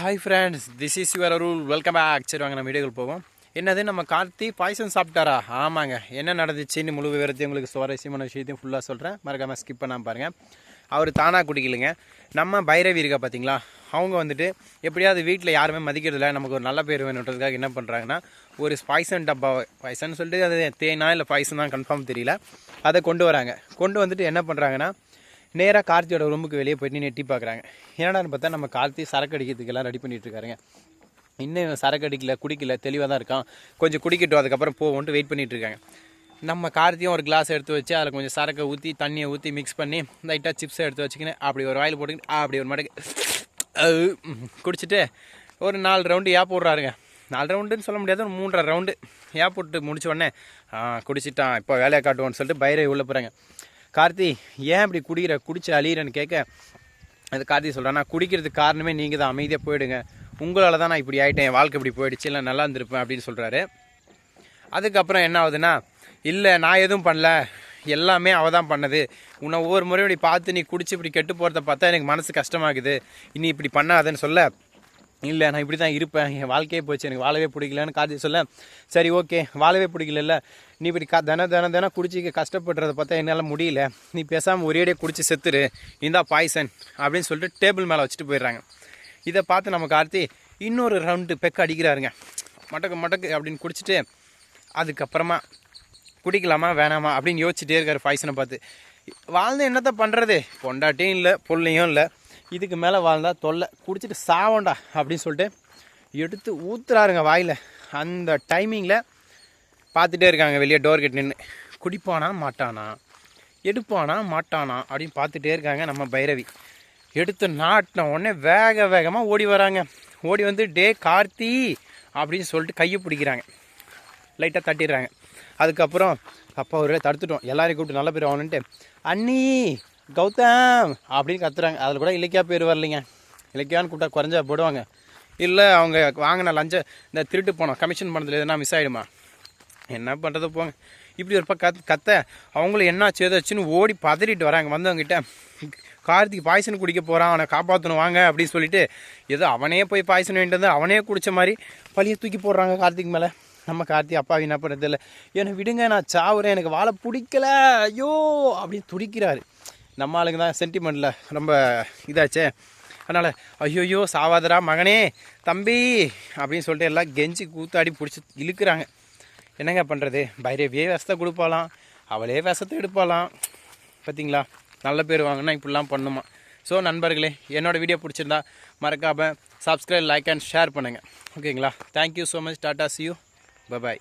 Hi friends this is your rule welcome back சரி வாங்க நம்ம வீடியோக்கு போவோம். என்னது நம்ம கார்த்தி பாய்சன் சாப்பிட்டாரா? ஆமாங்க. என்ன நடந்துச்சுன்னு முழு விவரத்தையும் உங்களுக்கு சுவாரஸ்யமான விஷயத்தையும் ஃபுல்லாக சொல்கிறேன் மறக்காமல் ஸ்கிப் பண்ணாமல் பாருங்கள் அவர் தானாக குடிக்கலைங்க. நம்ம பைரவி இருக்கா பார்த்தீங்களா அவங்க வந்துட்டு எப்படியாவது வீட்டில் யாருமே மதிக்கிறதில்ல. நமக்கு ஒரு நல்ல பேர் வேணுன்றதுக்காக என்ன பண்ணுறாங்கன்னா ஒரு பாய்சன் டப்பா பாய்சன் சொல்லிட்டு அது தேனா இல்லை பாய்சன் தான் கன்ஃபார்ம் தெரியல. அதை கொண்டு வராங்க. கொண்டு வந்துட்டு என்ன பண்ணுறாங்கன்னா நேராக கார்த்தியோட ரூமுக்கு வெளியே போயிட்டு நெட்டி பார்க்குறாங்க என்னடான்னு பார்த்தா நம்ம கார்த்தி சரக்கு அடிக்கிறதுக்கெல்லாம் ரெடி பண்ணிகிட்டு இருக்காருங்க. இன்னும் இவன் சரக்கு அடிக்கல குடிக்கல தெளிவாக தான் இருக்கான். கொஞ்சம் குடிக்கட்டும் அதுக்கப்புறம் போவோன்ட்டு வெயிட் பண்ணிகிட்டு இருக்காங்க. நம்ம கார்த்தியும் ஒரு கிளாஸ் எடுத்து வச்சு அதில் கொஞ்சம் சரக்கை ஊற்றி தண்ணியை ஊற்றி மிக்ஸ் பண்ணி லைட்டாக சிப்ஸை எடுத்து வச்சுக்கின்னு அப்படி ஒரு வாயில் போட்டுக்கிட்டு அப்படி ஒரு மாட்டுக்கு குடிச்சிட்டு ஒரு நாலு ரவுண்டு ஏ போடுறாருங்க. நாலு ரவுண்டுன்னு சொல்ல முடியாது ஒரு மூன்றரை ரவுண்டு ஏ போட்டு முடிச்ச உடனே குடிச்சிட்டான் இப்போ வேலையை காட்டுவோன்னு சொல்லிட்டு பயிரை உள்ள போகிறாங்க கார்த்தி ஏன் இப்படி குடிக்கிற? குடிச்சு அழியிறன்னு கேட்க அது கார்த்தி சொல்கிறேன் நான் குடிக்கிறதுக்கு காரணமே நீங்கள் தான் அமைதியாக போயிடுங்க. உங்களால் தான் நான் இப்படி ஆகிட்டேன் என் வாழ்க்கை இப்படி போயிடுச்சு. இல்லை நல்லா இருந்திருப்பேன் அப்படின்னு சொல்கிறாரு அதுக்கப்புறம் என்ன ஆகுதுன்னா இல்லை நான் எதுவும் பண்ணல. எல்லாமே அவள் தான் பண்ணது. உன்னை ஒவ்வொரு முறையும் இப்படி பார்த்து நீ குடிச்சு இப்படி கெட்டு போகிறத பார்த்தா எனக்கு மனசு கஷ்டமாகுது. இனி இப்படி பண்ணாதன்னு சொல்ல இல்லை நான் இப்படி தான் இருப்பேன். என் வாழ்க்கையே போச்சு. எனக்கு வாழவே பிடிக்கலன்னு கார்த்தி சொல்ல சரி ஓகே வாழவே பிடிக்கல நீ இப்படி க தின தின தினம் குடிச்சு கஷ்டப்படுறத பார்த்தா என்னால் முடியல. நீ பேசாமல் ஒரேடியே குடிச்சு செத்துரு. இந்தா பாய்சன் அப்படின்னு சொல்லிட்டு டேபிள் மேலே வச்சுட்டு போயிடுறாங்க. இதை பார்த்து நம்ம கார்த்தி இன்னொரு ரவுண்டு பெக்க அடிக்கிறாருங்க. மடக்கு மடக்கு அப்படின்னு குடிச்சிட்டு அதுக்கப்புறமா குடிக்கலாமா வேணாமா அப்படின்னு யோசிச்சுட்டே இருக்காரு பாய்சனை பார்த்து. வாழ்ந்து என்னத்தை பண்ணுறது பொண்டாட்டியும் இல்லை பொல்லையும் இல்லை. இதுக்கு மேலே வாழ்ந்தா தொல்லை. குடிச்சிட்டு சாவண்டா அப்படின்னு சொல்லிட்டு எடுத்து ஊத்துறாருங்க வாயில். அந்த டைமிங்கில் பார்த்துட்டே இருக்காங்க வெளியே டோர் கிட்ட நின்று குடிப்பானா மாட்டானா? எடுப்பானா மாட்டானா? அப்படின்னு பார்த்துட்டே இருக்காங்க நம்ம பைரவி. எடுத்து நாட்டின உடனே வேக வேகமாக ஓடி வராங்க. ஓடி வந்து டே கார்த்தி அப்படின்னு சொல்லிட்டு கையை பிடிக்கிறாங்க. லைட்டாக தட்டிடுறாங்க. அதுக்கப்புறம் அப்பா ஒரு தடுத்துட்டோம். எல்லாரையும் கூப்பிட்டு நல்ல பேர் ஆகணுன்ட்டு அண்ணி கௌதம்! அப்படின்னு கத்துறாங்க. அதில் கூட இலக்கியா பேர் வரலைங்க. இலக்கியான்னு கூப்பிட்டா குறைஞ்சா போடுவாங்க. இல்லை அவங்க வாங்கின லஞ்ச இந்த திருட்டு போனோம் கமிஷன் பண்ணதில் எதுனா மிஸ் ஆகிடுமா என்ன பண்ணுறது போங்க. இப்படி ஒரு பக்கம் கத் கத்த அவங்களும் என்ன சேதாச்சுன்னு ஓடி பதறிட்டு வராங்க. வந்தவங்ககிட்ட கார்த்திக் பாய்சன் குடிக்க போகிறான் அவனை காப்பாற்றணும் வாங்க அப்படின்னு சொல்லிட்டு ஏதோ அவனே போய் பாய்சன் வேண்டிட்டு வந்து அவனே குடித்த மாதிரி பழிய தூக்கி போடுறாங்க கார்த்திக் மேலே. நம்ம கார்த்தி அப்பா என்ன பண்ணுறது இல்லை. என்னை விடுங்க நான் சாவுறேன் எனக்கு வாழை பிடிக்கல ஐயோ அப்படின்னு துடிக்கிறாரு. நம்ம ஆளுங்க தான் சென்டிமெண்ட்டில் ரொம்ப இதாச்சே. அதனால் ஐயோயோ சாவாதரா மகனே தம்பி அப்படின்னு சொல்லிட்டு எல்லாம் கெஞ்சி கூத்தாடி பிடிச்சி இழுக்கிறாங்க. என்னங்க பண்ணுறது பைரவியே விஷத்தை கொடுப்பாலாம் அவளே விஷத்தை எடுப்பாலாம் பார்த்தீங்களா நல்ல பேர் வாங்கினா இப்படிலாம் பண்ணுமா. ஸோ நண்பர்களே என்னோடய வீடியோ பிடிச்சிருந்தா மறக்காமல் சப்ஸ்கிரைப் லைக் அண்ட் ஷேர் பண்ணுங்கள் ஓகேங்களா thank you so much tata see you bye bye